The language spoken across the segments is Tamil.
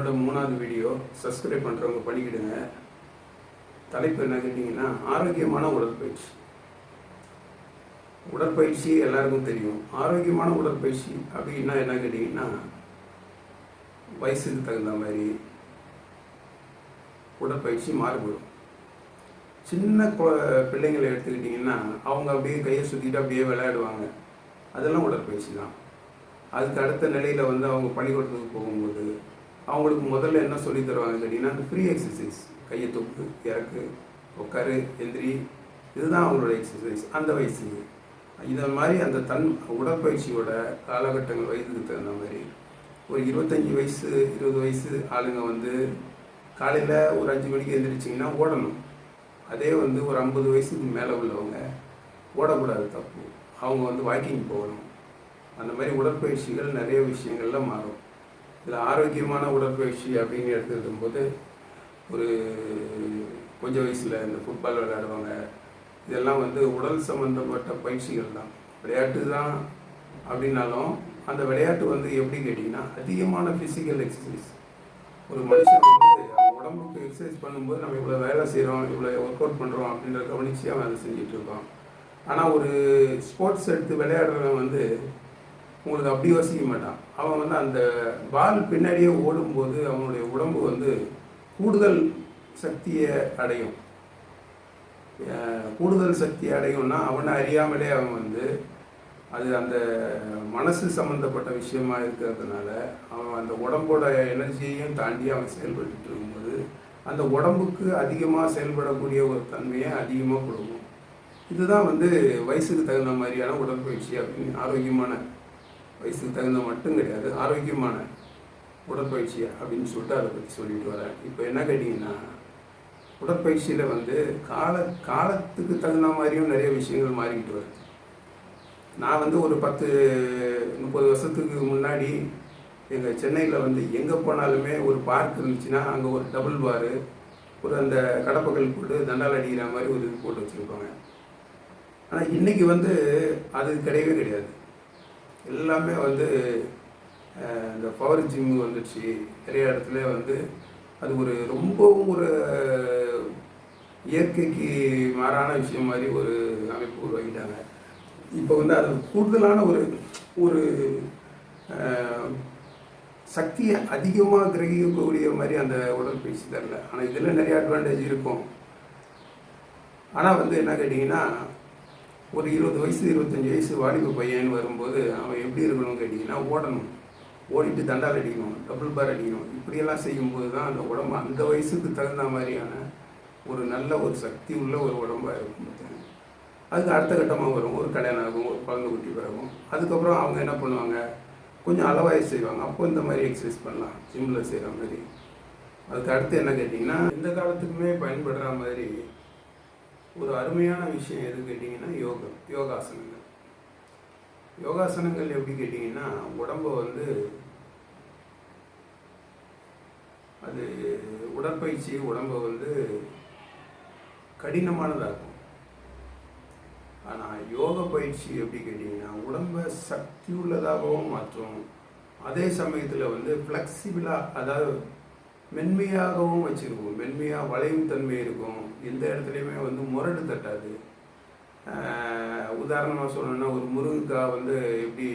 என்னோட மூணாவது வீடியோ சப்ஸ்கிரைப் பண்ணுறவங்க பண்ணிக்கிடுங்க தலைப்பு என்ன கேட்டிங்கன்னா ஆரோக்கியமான உடற்பயிற்சி. உடற்பயிற்சி எல்லாருக்கும் தெரியும். ஆரோக்கியமான உடற்பயிற்சி அப்படின்னா என்ன கேட்டிங்கன்னா வயசுக்கு தகுந்த மாதிரி உடற்பயிற்சி மாறுபடும். சின்ன கு பிள்ளைங்களை எடுத்துக்கிட்டிங்கன்னா அவங்க அப்படியே கையை சுற்றிட்டு அப்படியே விளையாடுவாங்க. அதெல்லாம் உடற்பயிற்சி தான். அதுக்கு அடுத்த நிலையில் வந்து அவங்க பள்ளிக்கூடத்துக்கு போகும்போது அவங்களுக்கு முதல்ல என்ன சொல்லி தருவாங்க கேட்டிங்கன்னா அந்த ஃப்ரீ எக்ஸசைஸ் கையை தொப்பு இறக்கு உட்காரு எந்திரி. இதுதான் அவங்களோட எக்ஸசைஸ் அந்த வயசுக்கு இதை மாதிரி அந்த தன் உடற்பயிற்சியோட காலகட்டங்கள் வயதுக்கு தகுந்த மாதிரி. ஒரு இருபத்தஞ்சி வயசு இருபது வயசு ஆளுங்க வந்து காலையில் ஒரு அஞ்சு மணிக்கு எழுந்திரிச்சிங்கன்னா ஓடணும். அதே வந்து ஒரு ஐம்பது வயசுக்கு மேலே உள்ளவங்க ஓடக்கூடாது தப்பு. அவங்க வந்து வாக்கிங் போகணும். அந்த மாதிரி உடற்பயிற்சிகள் நிறைய விஷயங்கள்லாம் மாறும். இதில் ஆரோக்கியமான உடற்பயிற்சி அப்படின்னு எடுத்துக்கிட்டும் போது ஒரு கொஞ்சம் வயசில் இந்த ஃபுட்பால் விளையாடுவாங்க. இதெல்லாம் வந்து உடல் சம்மந்தப்பட்ட பயிற்சிகள் தான். விளையாட்டு தான் அப்படின்னாலும் அந்த விளையாட்டு வந்து எப்படி கேட்டிங்கன்னா அதிகமான ஃபிசிக்கல் எக்ஸசைஸ் ஒரு மனுஷன் வந்து உடம்புக்கு எக்ஸசைஸ் பண்ணும்போது நம்ம இவ்வளோ வேலை செய்கிறோம் இவ்வளோ ஒர்க் அவுட் பண்ணுறோம் அப்படின்ற கவனிச்சு அவன் அதை செஞ்சிட்ருக்கான் ஆனால் ஒரு ஸ்போர்ட்ஸ் எடுத்து விளையாடுறவன் வந்து உங்களுக்கு அப்படி யோசிக்க மாட்டான். அவன் வந்து அந்த பால் பின்னாடியே ஓடும்போது அவனுடைய உடம்பு வந்து கூடுதல் சக்தியை அடையும். கூடுதல் சக்தி அடையும்னா அவனை அறியாமலே அவன் வந்து அது அந்த மனசு சம்மந்தப்பட்ட விஷயமா இருக்கிறதுனால அவன் அந்த உடம்போட எனர்ஜியையும் தாண்டி அவன் செயல்பட்டு இருக்கும்போது அந்த உடம்புக்கு அதிகமாக செயல்படக்கூடிய ஒரு தன்மையை அதிகமாக கொடுக்கும். இதுதான் வந்து வயசுக்கு தகுந்த மாதிரியான உடற்பயிற்சி அப்படின்னு ஆரோக்கியமான வயசுக்கு தகுந்த மட்டும் கிடையாது ஆரோக்கியமான உடற்பயிற்சி அப்படின்னு சொல்லிட்டு அதை பற்றி சொல்லிட்டு வரேன் இப்போ என்ன கேட்டிங்கன்னா உடற்பயிற்சியில் வந்து கால காலத்துக்கு தகுந்த மாதிரியும் நிறைய விஷயங்கள் மாறிக்கிட்டு வருது. நான் வந்து ஒரு பத்து முப்பது வருஷத்துக்கு முன்னாடி எங்கள் சென்னையில் வந்து எங்கே போனாலுமே ஒரு பார்க் இருந்துச்சுன்னா அங்கே ஒரு டபுள் பாரு ஒரு அந்த கடப்பகல் போட்டு தண்டால் அடிக்கிற மாதிரி ஒரு இது போட்டு வச்சுருப்பாங்க. ஆனால் இன்றைக்கி வந்து அது கிடையவே கிடையாது. எல்லாமே வந்து இந்த பவர் ஜிம் வந்துடுச்சு நிறைய இடத்துல வந்து அது ஒரு ரொம்பவும் ஒரு இயற்கைக்கு மாறான விஷயம் மாதிரி ஒரு அமைப்பு உருவாக்கிட்டாங்க. இப்போ வந்து அது கூடுதலான ஒரு ஒரு சக்தியை அதிகமாக கிரகிக்கக்கூடிய மாதிரி அந்த உடற்பயிற்சி தரல. ஆனால் இதில் நிறைய அட்வான்டேஜ் இருக்கும். ஆனால் வந்து என்ன கேட்டிங்கன்னா ஒரு இருபது வயசு இருபத்தஞ்சி வயசு வாலிப பையன் வரும்போது அவன் எப்படி இருக்கணும்னு கேட்டிங்கன்னா ஓடணும். ஓடிட்டு தண்டால் அடிக்கணும் டபுள் பார் அடிக்கணும். இப்படியெல்லாம் செய்யும்போது தான் அந்த உடம்பு அந்த வயசுக்கு தகுந்த மாதிரியான ஒரு நல்ல ஒரு சக்தி உள்ள ஒரு உடம்பாக இருக்கும் பார்த்தாங்க அதுக்கு அடுத்த கட்டமாக வரும். ஒரு கல்யாணம் ஆகும் ஒரு குழந்தை குட்டி பிறகும். அதுக்கப்புறம் அவங்க என்ன பண்ணுவாங்க? கொஞ்சம் அளவாக செய்வாங்க. அப்போ இந்த மாதிரி எக்ஸசைஸ் பண்ணலாம். ஜிம்மில் செய்கிற மாதிரி. அதுக்கு அடுத்து என்ன கேட்டிங்கன்னா இந்த காலத்துக்குமே பயன்படுற மாதிரி ஒரு அருமையான விஷயம் எது கேட்டிங்கன்னா யோகம் யோகாசனங்கள். யோகாசனங்கள் எப்படி கேட்டிங்கன்னா உடம்பை வந்து அது உடற்பயிற்சி உடம்பை வந்து கடினமானதாகும் ஆனால் யோக பயிற்சி எப்படி கேட்டிங்கன்னா உடம்பை சக்தி உள்ளதாகவும் மாற்றும். அதே சமயத்தில் வந்து ஃப்ளெக்சிபிளாக அதாவது மென்மையாகவும் வச்சுருக்கும். மென்மையாக வளையும் தன்மை இருக்கும். எந்த இடத்துலையுமே வந்து முரடு தட்டாது. உதாரணமாக சொல்லணும்னா ஒரு முருங்கைக்காய் வந்து எப்படி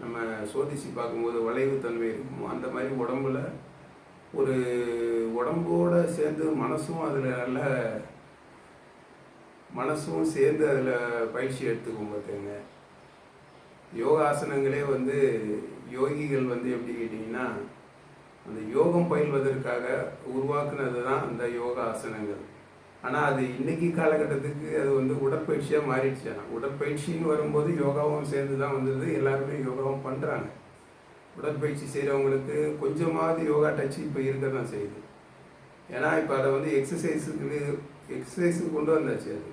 நம்ம சோதிச்சு பார்க்கும்போது வளைவு தன்மை இருக்குமோ அந்த மாதிரி உடம்புல ஒரு உடம்போட சேர்ந்து மனசும் அதில் நல்ல மனசும் சேர்ந்து அதில் பயிற்சி எடுத்துக்கும் பார்த்துங்க யோகாசனங்களே வந்து யோகிகள் வந்து எப்படி கேட்டிங்கன்னா அந்த யோகம் பயில்வதற்காக உருவாக்குனது தான் அந்த யோகாசனங்கள். ஆனால் அது இன்னைக்கு காலகட்டத்துக்கு அது வந்து உடற்பயிற்சியாக மாறிடுச்சு. ஆனால் உடற்பயிற்சின்னு வரும்போது யோகாவும் சேர்ந்து தான் வந்தது. எல்லாருமே யோகாவும் பண்ணுறாங்க உடற்பயிற்சி செய்கிறவங்களுக்கு கொஞ்சமாவது யோகா டச் இப்போ இருக்க தான் செய்யுது. ஏன்னா இப்போ அதை வந்து எக்ஸசைஸுக்கு எக்ஸசைஸுக்கு கொண்டு வந்தாச்சு அது.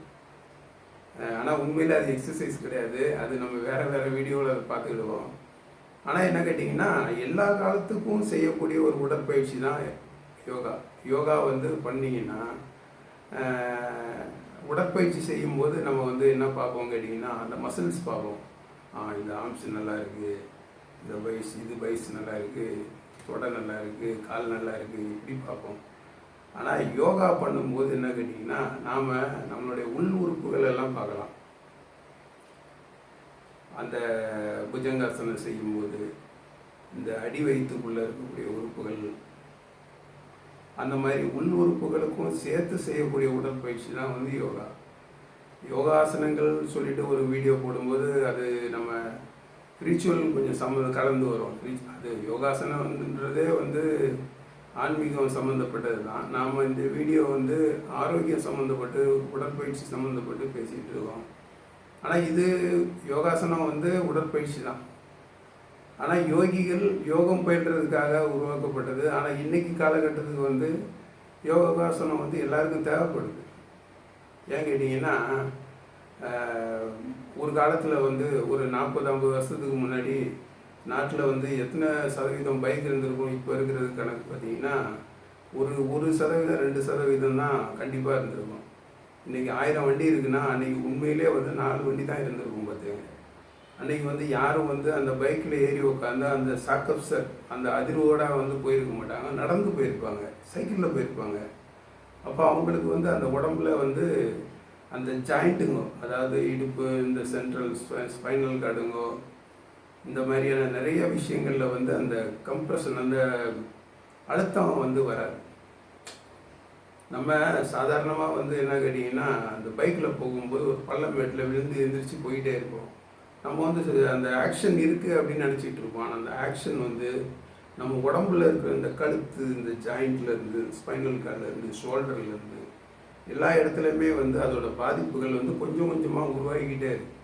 ஆனால் உண்மையில் அது எக்ஸசைஸ் கிடையாது. அது நம்ம வேறு வேறு வீடியோவில் அதை பார்த்துக்கிடுவோம். ஆனால் என்ன கேட்டிங்கன்னா எல்லா காலத்துக்கும் செய்யக்கூடிய ஒரு உடற்பயிற்சி தான் யோகா. யோகா வந்து பண்ணிங்கன்னா உடற்பயிற்சி செய்யும்போது நம்ம வந்து என்ன பார்ப்போம் கேட்டிங்கன்னா அந்த மசில்ஸ் பார்ப்போம். இந்த ஆர்ம்ஸ் நல்லா இருக்குது இந்த பைஸ் இது பைஸ் நல்லா இருக்குது தொடை நல்லா இருக்குது கால் நல்லா இருக்குது இப்படி பார்ப்போம். ஆனால் யோகா பண்ணும்போது என்ன கேட்டிங்கன்னா நாம் நம்மளுடைய உள் உறுப்புகள் எல்லாம் பார்க்கலாம். அந்த புஜங்காசனம் செய்யும்போது இந்த அடி வயிற்றுக்குள்ளே இருக்கக்கூடிய உறுப்புகள் அந்த மாதிரி உள் உறுப்புகளுக்கும் சேர்த்து செய்யக்கூடிய உடற்பயிற்சி தான் வந்து யோகா. யோகாசனங்கள் சொல்லிட்டு ஒரு வீடியோ போடும்போது அது நம்ம ரிச்சுவல் கொஞ்சம் சம்மந்தம் கலந்து வரும். அது யோகாசனம்ன்றதே வந்து ஆன்மீகம் சம்மந்தப்பட்டது தான். நாம் இந்த வீடியோ வந்து ஆரோக்கியம் சம்மந்தப்பட்டு உடற்பயிற்சி சம்மந்தப்பட்டு பேசிகிட்டு இருக்கோம். ஆனால் இது யோகாசனம் வந்து உடற்பயிற்சி தான். ஆனால் யோகிகள் யோகம் பயின்றதுக்காக உருவாக்கப்பட்டது. ஆனால் இன்னைக்கு காலகட்டத்துக்கு வந்து யோகாசனம் வந்து எல்லாருக்கும் தேவைப்படுது. ஏன் கேட்டிங்கன்னா ஒரு காலத்தில் வந்து ஒரு நாற்பது ஐம்பது வருஷத்துக்கு முன்னாடி நாட்டில் வந்து எத்தனை சதவீதம் பைக் இருந்திருக்கும் இப்போ இருக்கிறது கணக்கு பார்த்தீங்கன்னா ஒரு ஒரு சதவீதம் ரெண்டு சதவீதம் தான் கண்டிப்பாக இருந்திருக்கும். இன்றைக்கி ஆயிரம் வண்டி இருக்குன்னா அன்றைக்கி உண்மையிலே வந்து நாலு வண்டி தான் இருந்திருக்கும் பார்த்துங்க அன்னைக்கு வந்து யாரும் வந்து அந்த பைக்கில் ஏறி உட்காந்து அந்த சாக்கப்சர் அந்த அதிர்வோட வந்து போயிருக்க மாட்டாங்க. நடந்து போயிருப்பாங்க. சைக்கிளில் போயிருப்பாங்க. அப்போ அவங்களுக்கு வந்து அந்த உடம்புல வந்து அந்த ஜாயிண்ட்டுங்கோ அதாவது இடுப்பு இந்த சென்ட்ரல் ஸ்பைனல் கார்டுங்கோ இந்த மாதிரியான நிறைய விஷயங்களில் வந்து அந்த கம்ப்ரெஷன் அந்த அழுத்தம் வந்து வராது. நம்ம சாதாரணமாக வந்து என்ன கேட்டிங்கன்னா அந்த பைக்கில் போகும்போது ஒரு பள்ளம் மேட்டில் விழுந்து எந்திரிச்சு போயிட்டே இருப்போம். நம்ம வந்து அந்த ஆக்ஷன் இருக்குது அப்படின்னு நினச்சிட்டு இருப்போம். ஆனால் அந்த ஆக்ஷன் வந்து நம்ம உடம்புல இருக்கிற இந்த கழுத்து இந்த ஜாயிண்ட்லேருந்து ஸ்பைனல் கார்டில் இருந்து எல்லா இடத்துலையுமே வந்து அதோட பாதிப்புகள் வந்து கொஞ்சம் கொஞ்சமாக உருவாகிக்கிட்டே இருக்கு.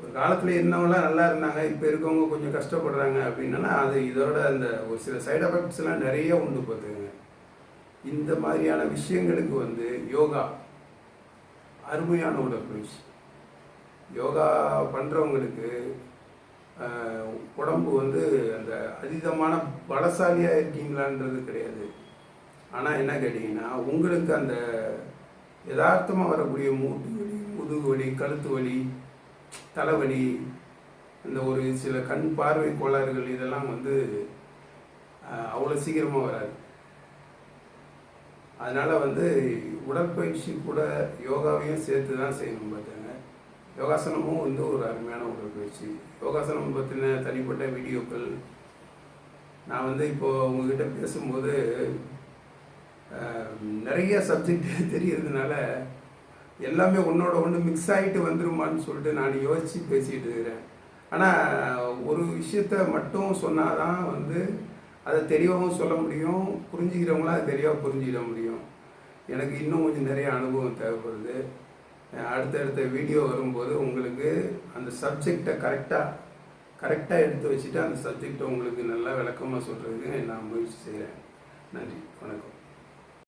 ஒரு காலத்தில் இருந்தவங்களாம் நல்லா இருந்தாங்க இப்போ இருக்கவங்க கொஞ்சம் கஷ்டப்படுறாங்க அப்படின்னா அது இதோட அந்த ஒரு சில சைடு எஃபெக்ட்ஸ்லாம் நிறைய உண்டு பார்த்துக்கங்க. இந்த மாதிரியான விஷயங்களுக்கு வந்து யோகா அருமையான உடற்பயிற்சி. யோகா பண்ணுறவங்களுக்கு உடம்பு வந்து அந்த அதீதமான பலசாலியாக இருக்கீங்களான்றது கிடையாது. ஆனால் என்ன கேட்டிங்கன்னா உங்களுக்கு அந்த யதார்த்தமாக வரக்கூடிய மூட்டு வலி முதுகு வலி கழுத்து வலி தலைவலி இந்த ஒரு சில கண் பார்வை கோளாறுகள் இதெல்லாம் வந்து அவ்வளோ சீக்கிரமாக வராது. அதனால் வந்து உடற்பயிற்சி கூட யோகாவையும் சேர்த்து தான் செய்யணும் பார்த்தேன் யோகாசனமும் வந்து ஒரு அருமையான உடற்பயிற்சி யோகாசனம் பற்றின தனிப்பட்ட வீடியோக்கள். நான் வந்து இப்போது உங்ககிட்ட பேசும்போது நிறைய சப்ஜெக்ட் தெரியறதுனால எல்லாமே ஒன்றோட ஒன்று மிக்ஸ் ஆகிட்டு வந்துருமான்னு சொல்லிட்டு நான் யோசித்து பேசிகிட்டு இருக்கிறேன். ஆனால் ஒரு விஷயத்த மட்டும் சொன்னால் தான் வந்து அதை தெளிவாகவும் சொல்ல முடியும் புரிஞ்சுக்கிறவங்களாம் அதை தெளிவாக புரிஞ்சுக்கிட முடியும். எனக்கு இன்னும் கொஞ்சம் நிறைய அனுபவம் தேவைப்படுது. அடுத்தடுத்த வீடியோ வரும்போது உங்களுக்கு அந்த சப்ஜெக்டை கரெக்டாக கரெக்டாக எடுத்து வச்சுட்டு அந்த சப்ஜெக்டை உங்களுக்கு நல்லா விளக்கமாக சொல்கிறதுக்கு நான் முயற்சி செய்கிறேன் நன்றி வணக்கம்.